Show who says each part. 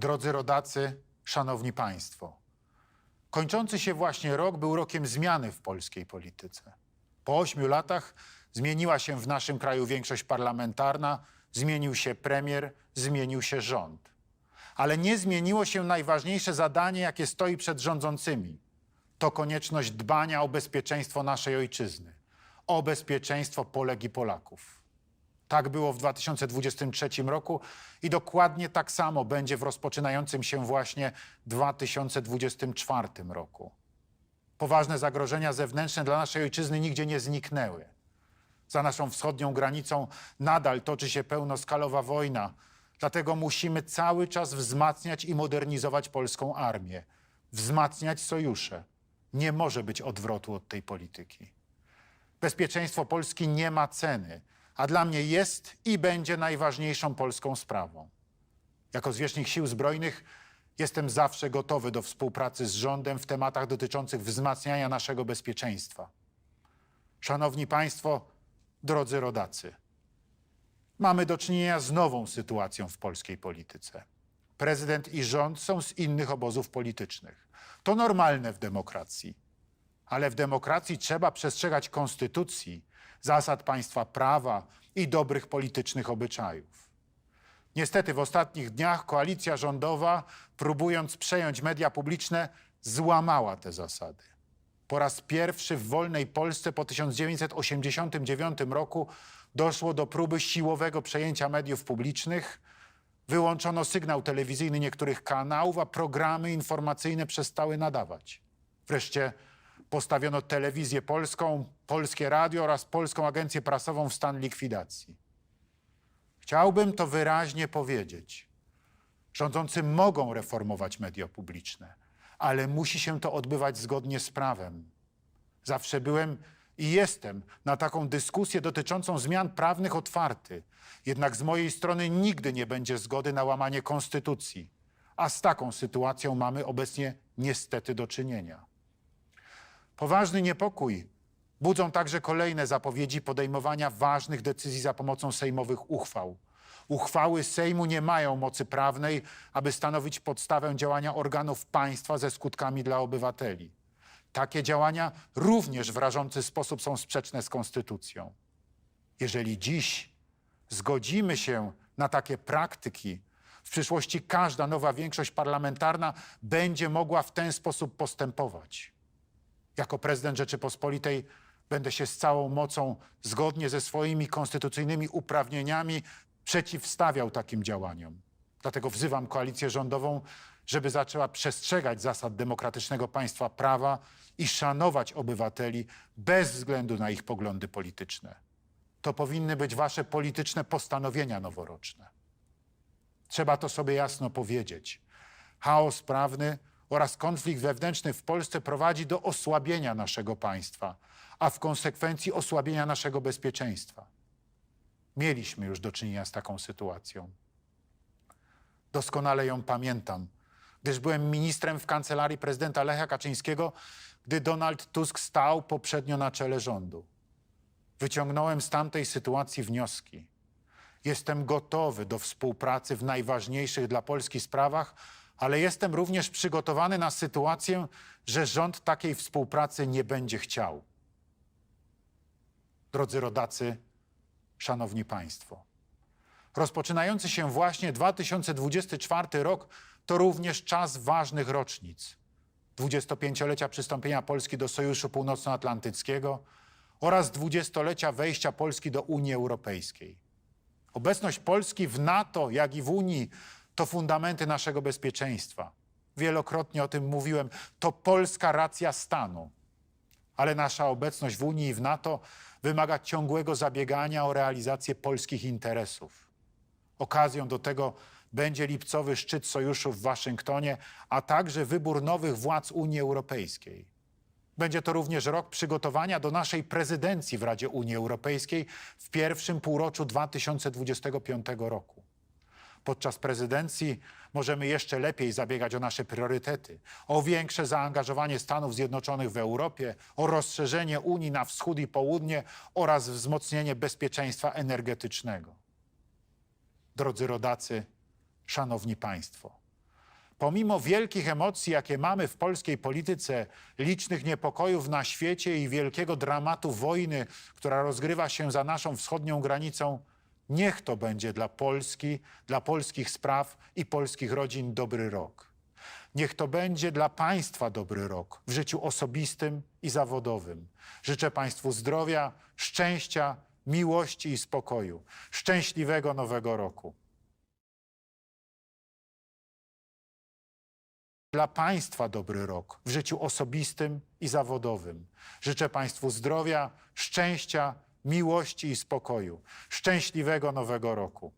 Speaker 1: Drodzy rodacy, szanowni państwo, kończący się właśnie rok był rokiem zmiany w polskiej polityce. Po ośmiu latach zmieniła się w naszym kraju większość parlamentarna, zmienił się premier, zmienił się rząd. Ale nie zmieniło się najważniejsze zadanie, jakie stoi przed rządzącymi. To konieczność dbania o bezpieczeństwo naszej ojczyzny, o bezpieczeństwo Polek i Polaków. Tak było w 2023 roku i dokładnie tak samo będzie w rozpoczynającym się właśnie 2024 roku. Poważne zagrożenia zewnętrzne dla naszej ojczyzny nigdzie nie zniknęły. Za naszą wschodnią granicą nadal toczy się pełnoskalowa wojna, dlatego musimy cały czas wzmacniać i modernizować polską armię, wzmacniać sojusze. Nie może być odwrotu od tej polityki. Bezpieczeństwo Polski nie ma ceny, a dla mnie jest i będzie najważniejszą polską sprawą. Jako zwierzchnik sił zbrojnych jestem zawsze gotowy do współpracy z rządem w tematach dotyczących wzmacniania naszego bezpieczeństwa. Szanowni Państwo, drodzy rodacy, mamy do czynienia z nową sytuacją w polskiej polityce. Prezydent i rząd są z innych obozów politycznych. To normalne w demokracji. Ale w demokracji trzeba przestrzegać konstytucji, zasad państwa prawa i dobrych politycznych obyczajów. Niestety w ostatnich dniach koalicja rządowa, próbując przejąć media publiczne, złamała te zasady. Po raz pierwszy w wolnej Polsce po 1989 roku doszło do próby siłowego przejęcia mediów publicznych. Wyłączono sygnał telewizyjny niektórych kanałów, a programy informacyjne przestały nadawać. Wreszcie postawiono telewizję polską, polskie radio oraz polską agencję prasową w stan likwidacji. Chciałbym to wyraźnie powiedzieć. Rządzący mogą reformować media publiczne, ale musi się to odbywać zgodnie z prawem. Zawsze byłem i jestem na taką dyskusję dotyczącą zmian prawnych otwarty. Jednak z mojej strony nigdy nie będzie zgody na łamanie konstytucji. A z taką sytuacją mamy obecnie niestety do czynienia. Poważny niepokój budzą także kolejne zapowiedzi podejmowania ważnych decyzji za pomocą sejmowych uchwał. Uchwały Sejmu nie mają mocy prawnej, aby stanowić podstawę działania organów państwa ze skutkami dla obywateli. Takie działania również w rażący sposób są sprzeczne z konstytucją. Jeżeli dziś zgodzimy się na takie praktyki, w przyszłości każda nowa większość parlamentarna będzie mogła w ten sposób postępować. Jako prezydent Rzeczypospolitej będę się z całą mocą, zgodnie ze swoimi konstytucyjnymi uprawnieniami, przeciwstawiał takim działaniom. Dlatego wzywam koalicję rządową, żeby zaczęła przestrzegać zasad demokratycznego państwa prawa i szanować obywateli bez względu na ich poglądy polityczne. To powinny być wasze polityczne postanowienia noworoczne. Trzeba to sobie jasno powiedzieć. Chaos prawny oraz konflikt wewnętrzny w Polsce prowadzi do osłabienia naszego państwa, a w konsekwencji osłabienia naszego bezpieczeństwa. Mieliśmy już do czynienia z taką sytuacją. Doskonale ją pamiętam, gdyż byłem ministrem w kancelarii prezydenta Lecha Kaczyńskiego, gdy Donald Tusk stał poprzednio na czele rządu. Wyciągnąłem z tamtej sytuacji wnioski. Jestem gotowy do współpracy w najważniejszych dla Polski sprawach, ale jestem również przygotowany na sytuację, że rząd takiej współpracy nie będzie chciał. Drodzy rodacy, szanowni państwo, rozpoczynający się właśnie 2024 rok to również czas ważnych rocznic. 25-lecia przystąpienia Polski do Sojuszu Północnoatlantyckiego oraz 20-lecia wejścia Polski do Unii Europejskiej. Obecność Polski w NATO, jak i w Unii to fundamenty naszego bezpieczeństwa. Wielokrotnie o tym mówiłem. To polska racja stanu. Ale nasza obecność w Unii i w NATO wymaga ciągłego zabiegania o realizację polskich interesów. Okazją do tego będzie lipcowy szczyt sojuszu w Waszyngtonie, a także wybór nowych władz Unii Europejskiej. Będzie to również rok przygotowania do naszej prezydencji w Radzie Unii Europejskiej w pierwszym półroczu 2025 roku. Podczas prezydencji możemy jeszcze lepiej zabiegać o nasze priorytety, o większe zaangażowanie Stanów Zjednoczonych w Europie, o rozszerzenie Unii na wschód i południe oraz wzmocnienie bezpieczeństwa energetycznego. Drodzy rodacy, szanowni państwo, pomimo wielkich emocji, jakie mamy w polskiej polityce, licznych niepokojów na świecie i wielkiego dramatu wojny, która rozgrywa się za naszą wschodnią granicą, niech to będzie dla Polski, dla polskich spraw i polskich rodzin dobry rok. Niech to będzie dla Państwa dobry rok w życiu osobistym i zawodowym. Życzę Państwu zdrowia, szczęścia, miłości i spokoju. Szczęśliwego nowego roku. Dla Państwa dobry rok w życiu osobistym i zawodowym. Życzę Państwu zdrowia, szczęścia, miłości i spokoju. Szczęśliwego nowego roku.